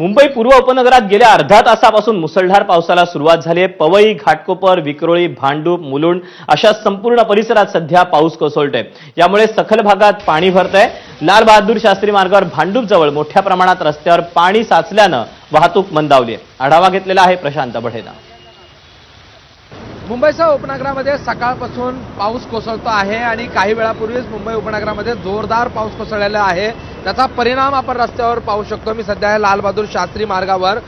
मुंबई पूर्व उपनगरात गेल्या अर्ध्या तासापासून मुसळधार पावसाला सुरुवात झाली आहे. पवई घाटकोपर विक्रोळी भांडूप मुलुंड अशा संपूर्ण परिसरात सध्या पाऊस कोसळतोय. यामुळे सखल भागात पाणी भरतंय. लाल बहादूर शास्त्री मार्गावर भांडूप जवळ मोठ्या प्रमाणात रस्त्यावर पाणी साचल्यानं वाहतूक मंदावली आहे. आढावा घेतलेला आहे प्रशांत बढेनं. मुंबईसह उपनगरामध्ये सकाळपासून पाऊस कोसळतो आहे आणि काही वेळापूर्वीच मुंबई उपनगरामध्ये जोरदार पाऊस कोसळलेला आहे. त्याचा परिणाम आपण रस्त्यावर पाहू शकतो. मी सध्या आहे लालबहादूर शास्त्री मार्गावर.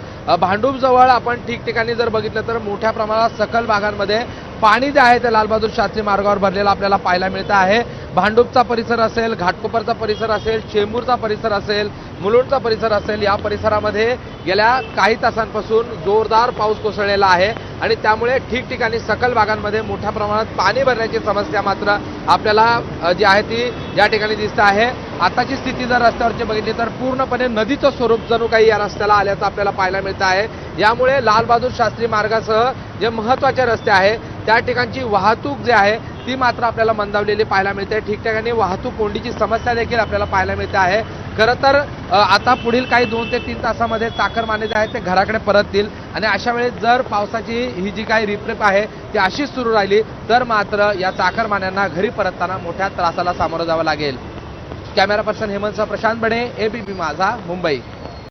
भांडूपजवळ आपण ठिकठिकाणी जर बघितलं तर मोठ्या प्रमाणात सकल भागांमध्ये पाणी जे आहे ते लालबहादूर शास्त्री मार्गावर भरलेलं आपल्याला पाहायला मिळतं आहे. भांडूपचा परिसर असेल घाटकोपरचा परिसर असेल चेंबूरचा परिसर असेल मुलुंडचा परिसर असेल या परिसरामध्ये गेल्या काही तासांपासून जोरदार पाऊस कोसळलेला आहे. आणि त्यामुळे ठिकठिकाणी सकल भागांमध्ये मोठ्या प्रमाणात पाणी भरण्याची समस्या मात्र आपल्याला जी आहे ती या ठिकाणी दिसत आहे. आताची स्थिती जर रस्त्यावरची बघितली तर पूर्णपणे नदीचं स्वरूप जणू काही या रस्त्याला आल्याचं आपल्याला पाहायला मिळतं आहे. यामुळे लालबहादूर शास्त्री मार्गासह जे महत्त्वाचे रस्ते आहे त्या ठिकाणची वाहतूक जी आहे ती मात्र आपल्याला मंदावलेली पाहायला मिळते. ठिकठिकाणी वाहतूक कोंडीची समस्या देखील आपल्याला पाहायला मिळते आहे. खरं तर आता पुढील काही दोन ते तीन तासामध्ये चाकरमाने जे आहेत ते घराकडे परततील. आणि अशा वेळेस जर पावसाची ही जी काही रिपरिप आहे ती अशीच सुरू राहिली तर मात्र या चाकरमान्यांना घरी परतताना मोठ्या त्रासाला सामोरं जावं लागेल. कॅमेरा पर्सन हेमंतसह प्रशांत बडे एबीपी माझा मुंबई.